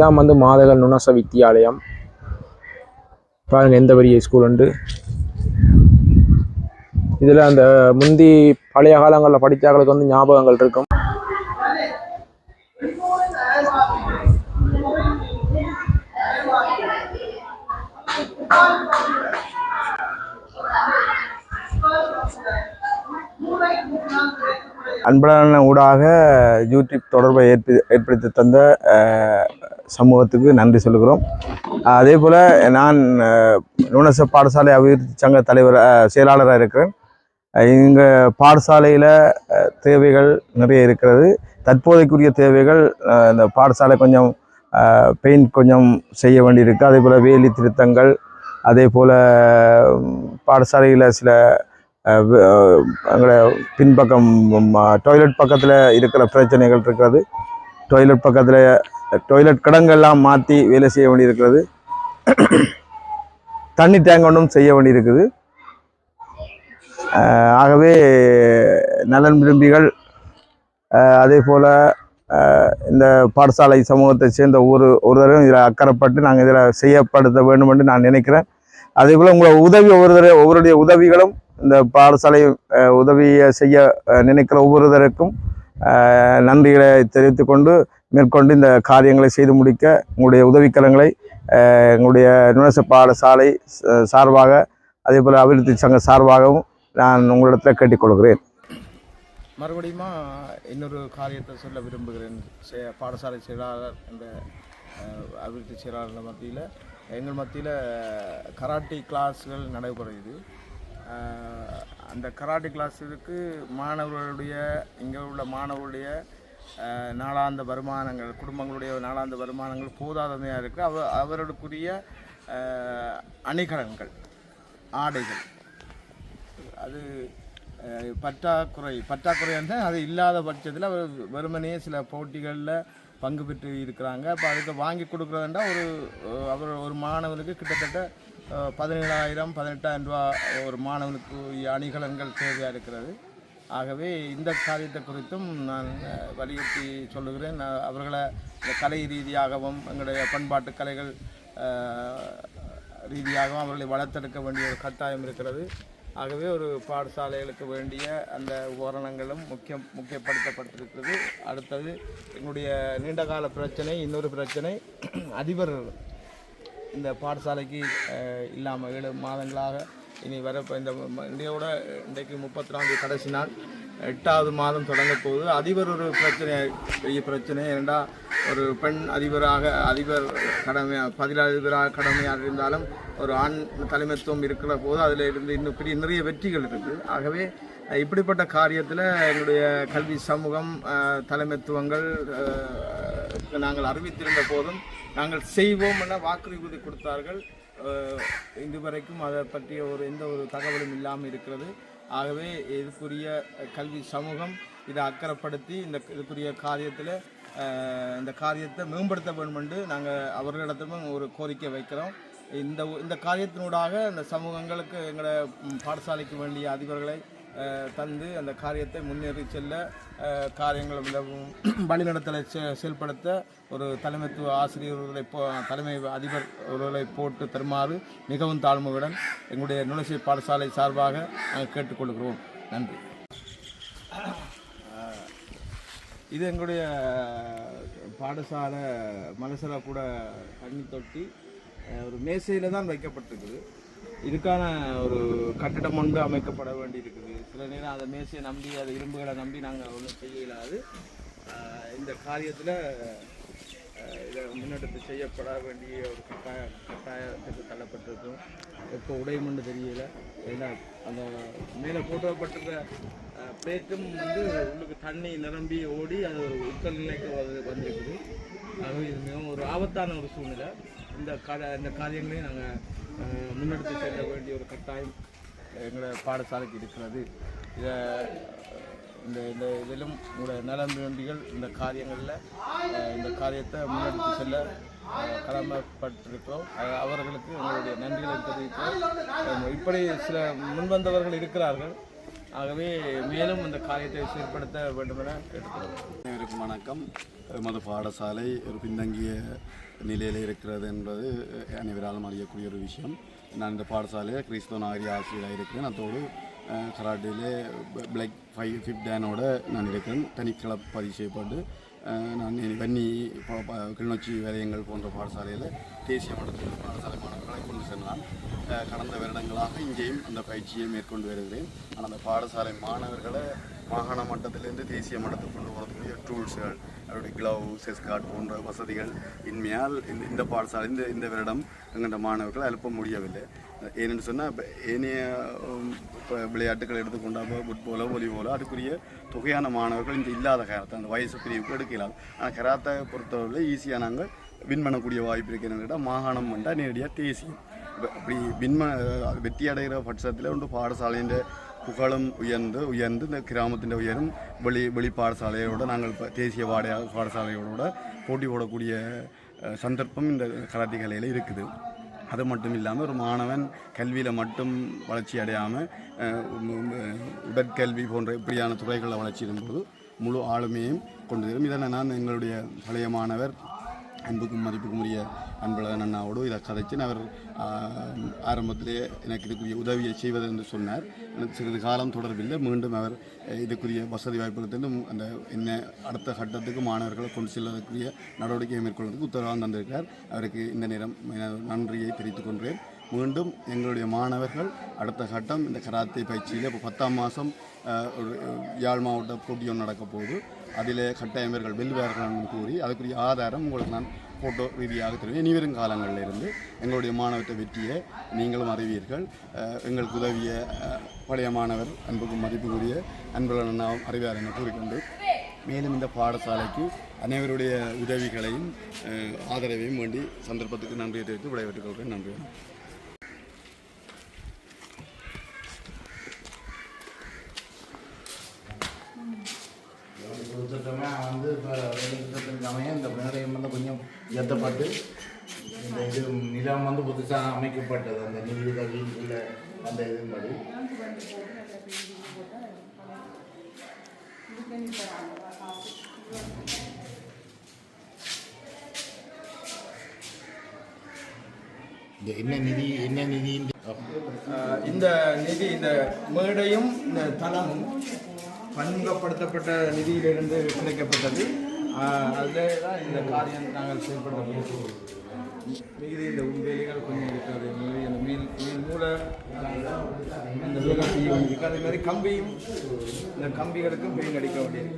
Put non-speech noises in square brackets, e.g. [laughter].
இதான் வந்து மாதகள் நுணச வித்தியாலயம். பாருங்க எந்த பெரிய ஸ்கூல் உண்டு. இதில் அந்த முந்தி பழைய காலங்களில் படித்தாக்களுக்கு வந்து ஞாபகங்கள் இருக்கும். அன்பழகன் ஊடாக யூடியூப் தொடர்பை ஏற்ப ஏற்படுத்தி தந்த சமூகத்துக்கு நன்றி சொல்கிறோம். அதே போல் நான் அஹ், நுணச பாடசாலை அபிவிருத்தி சங்க தலைவர் செயலாளராக இருக்கிறேன். இங்கே பாடசாலையில் தேவைகள் நிறைய இருக்கிறது. தற்போதைக்குரிய தேவைகள் இந்த பாடசாலை கொஞ்சம் பெயிண்ட் கொஞ்சம் செய்ய வேண்டியிருக்கு. அதே போல் வேலி திருத்தங்கள் அதே போல் பாடசாலையில் சில எங்களை பின்பக்கம் டாய்லெட் பக்கத்தில் இருக்கிற பிரச்சனைகள் இருக்கிறது. டாய்லெட் பக்கத்தில் டொய்லெட் கடங்கள்லாம் மாற்றி வேலை செய்ய வேண்டியிருக்கிறது. தண்ணி டேங்க் ஒன்றும் செய்ய வேண்டியிருக்குது. ஆகவே நலன் விரும்பிகள் அதே போல் இந்த பாடசாலை சமூகத்தை சேர்ந்த ஒரு ஒருவரும் இதில் அக்கறைப்பட்டு நாங்கள் இதில் செய்யப்படுத்த வேண்டும் என்று நான் நினைக்கிறேன். அதே போல் உங்களை உதவி ஒவ்வொருத்தர ஒவ்வொருடைய உதவிகளும் இந்த பாடசாலை உதவியை செய்ய நினைக்கிற ஒவ்வொருத்தருக்கும் நன்றிகளை தெரிவித்துக்கொண்டு மேற்கொண்டு இந்த காரியங்களை செய்து முடிக்க உங்களுடைய உதவிக்கரங்களை எங்களுடைய நுணச பாடசாலை சார்பாக அதே போல் அபிவிருத்தி சங்க சார்பாகவும் நான் உங்களிடத்தில் கேட்டுக்கொள்கிறேன். மறுபடியும் இன்னொரு காரியத்தை சொல்ல விரும்புகிறேன். செ- பாடசாலை செயலாளர் என்ற அபிவிருத்தி செயலாளர்கள் மத்தியில் எங்கள் மத்தியில் கராட்டி கிளாஸ்கள் நடைபெறுகிறது. அந்த கராட்டி கிளாஸுக்கு மாணவர்களுடைய இங்கே உள்ள மாணவர்களுடைய நாளாந்த வருமானங்கள் குடும்பங்களுடைய நாளாந்த வருமானங்கள் போதாதமையாக இருக்குது அவ அவர்களுக்குரிய அணிகலன்கள் ஆடைகள். அது பற்றாக்குறை பற்றாக்குறை வந்து அது இல்லாத பட்சத்தில் அவர் வெறுமனே சில போட்டிகளில் பங்கு பெற்று இருக்கிறாங்க. அப்போ அதுக்கு வாங்கி கொடுக்குறதுண்டா ஒரு அவர் ஒரு மாணவனுக்கு கிட்டத்தட்ட பதினேழாயிரம் பதினெட்டாயிரம் ரூபா ஒரு மாணவனுக்கு அணிகலன்கள் தேவையாக இருக்கிறது. ஆகவே இந்த காரியத்தை குறித்தும் நான் வலியுறுத்தி சொல்லுகிறேன். நான் அவர்களை இந்த கலை ரீதியாகவும் எங்களுடைய பண்பாட்டு கலைகள் ரீதியாகவும் அவர்களை வளர்த்தெடுக்க வேண்டிய ஒரு கட்டாயம் இருக்கிறது. ஆகவே ஒரு பாடசாலைகளுக்கு வேண்டிய அந்த உபகரணங்களும் முக்கியம் முக்கியப்படுத்தப்பட்டிருக்கிறது. அடுத்தது எங்களுடைய நீண்டகால பிரச்சனை இன்னொரு பிரச்சனை [clears throat] அதிபர் இந்த பாடசாலைக்கு இல்லாமல் ஏழு மாதங்களாக இனி வர இந்த ம- இந்தியாவோட இன்றைக்கு முப்பத்தி நான்கு கடைசி நாள். எட்டாவது மாதம் தொடங்க போது அதிபர் ஒரு பிரச்சனை பெரிய பிரச்சனை. ஏண்டா ஒரு பெண் அதிபராக அதிபர் கடமை பதிலதிபராக கடமையாக இருந்தாலும் ஒரு ஆண் தலைமைத்துவம் இருக்கிற போது அதில் இருந்து இன்னும் பெரிய நிறைய வெற்றிகள் இருக்குது. ஆகவே இப்படிப்பட்ட காரியத்தில் எங்களுடைய கல்வி சமூகம் தலைமைத்துவங்கள் நாங்கள் அறிவித்திருந்த போதும் நாங்கள் செய்வோம் என வாக்குறுதி கொடுத்தார்கள். இதுவரைக்கும் அதை பற்றிய ஒரு எந்த ஒரு தகவலும் இல்லாமல் இருக்கிறது. ஆகவே இதுக்குரிய கல்வி சமூகம் இதை அக்கறைப்படுத்தி இந்த இதுக்குரிய காரியத்தில் இந்த காரியத்தை மேம்படுத்த வேண்டும் என்று நாங்கள் அவர்களிடத்திலும் ஒரு கோரிக்கை வைக்கிறோம். இந்த இந்த காரியத்தினூடாக இந்த சமூகங்களுக்கு எங்களோட பாடசாலைக்கு வேண்டிய அதிபர்களை தந்து அந்த காரியத்தை முன்னேறி செல்ல காரியங்களை மிகவும் வழிநடத்தலை [clears throat] செ- செயல்படுத்த ஒரு தலைமைத்துவ ஆசிரியர்களை போ தலைமை அதிபர் ஒருவர்களை போட்டு தருமாறு மிகவும் தாழ்மையுடன் எங்களுடைய நுழைசி பாடசாலை சார்பாக நாங்கள் கேட்டுக்கொள்கிறோம். நன்றி. இது எங்களுடைய பாடசாலை மலசரா கூட தண்ணி தொட்டி ஒரு மேசையில் தான் வைக்கப்பட்டிருக்குது. இதுக்கான ஒரு கட்டிடம் ஒன்று அமைக்கப்பட வேண்டியிருக்குது. சில நேரம் அதை மேசையை நம்பி அதை இரும்புகளை நம்பி நாங்கள் ஒன்றும் செய்ய இல்லாது இந்த காரியத்தில் இதை முன்னெடுத்து செய்யப்பட வேண்டிய ஒரு கட்டாய கட்டாயத்துக்கு தள்ளப்பட்டிருக்கும். எப்போ உடையும்னு தெரியல. ஏன்னா அந்த மேலே போட்டப்பட்டிருக்க பிளேட்டும் வந்து உள்ளுக்கு தண்ணி நிரம்பி ஓடி அது ஒரு உக்கல் நிலைக்கு வந்து வந்திருக்குது. ஆகவே இது மிகவும் ஒரு ஆபத்தான ஒரு சூழ்நிலை. இந்த கா இந்த காரியங்களையும் நாங்கள் முன்னெடுத்து செல்ல வேண்டிய ஒரு கட்டாயம் எங்களோட பாடசாலைக்கு இருக்கிறது. இதை இந்த இந்த இதிலும் உங்களோட நலம் வேண்டிகள் இந்த காரியங்களில் இந்த காரியத்தை முன்னெடுத்து செல்ல கடமைப்பட்டிருக்கிறோம். அவர்களுக்கு எங்களுடைய நன்றிகளை தெரிவிக்கிறோம். இப்படி சில முன்வந்தவர்கள் இருக்கிறார்கள். ஆகவே மேலும் இந்த காரியத்தை செயற்படுத்த வேண்டும் என கேட்டுக்கிறோம் அனைவருக்கும் வணக்கம். எமது பாடசாலை ஒரு பின்தங்கிய நிலையில் இருக்கிறது என்பது அனைவராலும் அறியக்கூடிய ஒரு விஷயம். நான் இந்த பாடசாலையில் கிறிஸ்தவ நாகரிக ஆசிரியராக இருக்கிறேன். அதோடு கராட்டிலே பிளாக் ஃபைவ் ஃபிஃப்த் டேனோட நான் இருக்கிறேன். தனிக்கிழப்பு பதிவு செய்யப்பட்டு நான் வன்னி கிளிநொச்சி வேலையங்கள் போன்ற பாடசாலையில் தேசிய மட்டத்தில் பாடசாலை மாணவர்களை கொண்டு சென்றான் கடந்த வருடங்களாக இங்கேயும் அந்த பயிற்சியை மேற்கொண்டு வருகிறேன். ஆனால் அந்த பாடசாலை மாணவர்களை மாகாண மட்டத்திலிருந்து தேசிய மட்டத்துக்கு கொண்டு போகிறதுக்குரிய டூல்ஸுகள் அவருடைய க்ளவ் செஸ்கார்ட் போன்ற வசதிகள் இன்மையால் இந்த இந்த பாடசாலை இந்த இந்த வருடம் எங்கள்கிட்ட மாணவர்கள் அனுப்ப முடியவில்லை. ஏன்னு சொன்னால் இப்போ ஏனைய இப்போ விளையாட்டுகள் எடுத்துக்கொண்டால் ஃபுட்பாலோ வாலிபாலோ அதுக்குரிய தொகையான மாணவர்கள் இங்கே இல்லாத காரணத்தை அந்த வயசு பிரிவுக்கு எடுக்கலாம் ஆனால் கராத்தை பொறுத்தவரையில் ஈஸியாக நாங்கள் வின் பண்ணக்கூடிய வாய்ப்பு இருக்கிறது கேட்டால் மாகாணம் வந்தால் நேரடியாக தேசியம். இப்போ அப்படி வின்ம வெற்றி அடைகிற பட்சத்தில் ஒன்று பாடசாலையின் புகழும் உயர்ந்து உயர்ந்து இந்த கிராமத்தின் உயரும் வெளி வெளி பாடசாலையோடு நாங்கள் இப்போ தேசிய வாடைய பாடசாலையோட போட்டி போடக்கூடிய சந்தர்ப்பம் இந்த கராட்டி கலையில் இருக்குது. அது மட்டும் இல்லாமல் ஒரு மாணவன் கல்வியில் மட்டும் வளர்ச்சி அடையாமல் உடற்கல்வி போன்ற இப்படியான துறைகளில் வளர்ச்சி இருக்கும்போது முழு ஆளுமையும் கொண்டு வரும். இதனை நான் எங்களுடைய பழைய மாணவர் அன்புக்கும் மதிப்புக்கும் உரிய அன்பழகன் அண்ணாவோடு இதை கதைச்சின்னு அவர் ஆரம்பத்திலே எனக்கு இதுக்குரிய உதவியை செய்வது என்று சொன்னார். எனக்கு சிறிது காலம் தொடர்பில்லை மீண்டும் அவர் இதுக்குரிய வசதி வாய்ப்புகள் தந்து அந்த என்ன அடுத்த கட்டத்துக்கு மாணவர்களை கொண்டு செல்வதற்குரிய நடவடிக்கையை மேற்கொள்வதற்கு உத்தரவாதம் தந்திருக்கிறார். அவருக்கு இந்த நேரம் நன்றியை தெரிவித்துக் கொள்கிறேன். மீண்டும் எங்களுடைய மாணவர்கள் அடுத்த கட்டம் இந்த கராத்தே பயிற்சியில் இப்போ பத்தாம் மாதம் ஒரு யாழ் மாவட்ட போட்டி ஒன்று நடக்க போகுது அதில் கட்டாயம் இவர்கள் வெல்வார்கள் கூறி அதுக்குரிய ஆதாரம் உங்களுக்கு நான் ஃபோட்டோ ரீதியாக தெரியும் இனிவரும் காலங்களில் இருந்து எங்களுடைய மாணவத்தை வெற்றியை நீங்களும் அறிவீர்கள். எங்களுக்கு உதவிய பழைய மாணவர் அன்புக்கும் மதிப்புக்குரிய அன்புடன் அண்ணாவும் அறிவார் என கூறிக்கொண்டு மேலும் இந்த பாடசாலைக்கு அனைவருடைய உதவிகளையும் ஆதரவையும் வேண்டி சந்தர்ப்பத்துக்கு நன்றியை தெரிவித்து விடைபெற்றுக் கொள்கிறேன். நன்றி கொடுத்துட்டோமே வந்து இப்போ வெளியிட்டத்துக்கு அமைய இந்த மேடையம் வந்து கொஞ்சம் உயர்த்தப்பட்டு இந்த இது நிலம் வந்து புதுசாக அமைக்கப்பட்டது அந்த நிதி வீட்டுக்குள்ள அந்த இதன்படி இந்த என்ன நிதி என்ன நிதி? இந்த நிதி இந்த மேடையும் இந்த தளமும் பன்முகப்படுத்தப்பட்ட நிதியிலிருந்து கிடைக்கப்பட்டது அதே தான் இந்த காரியம் நாங்கள் செயல்பட முடியும் மீதி இந்த வேலைகள் கொஞ்சம் இருக்காது மீதி இந்த மீன் மீன் மூளை இந்த வேலை செய்ய வேண்டியிருக்கு அதே மாதிரி கம்பியும் இந்த கம்பிகளுக்கும் பெயிண்ட் அடிக்க வேண்டியது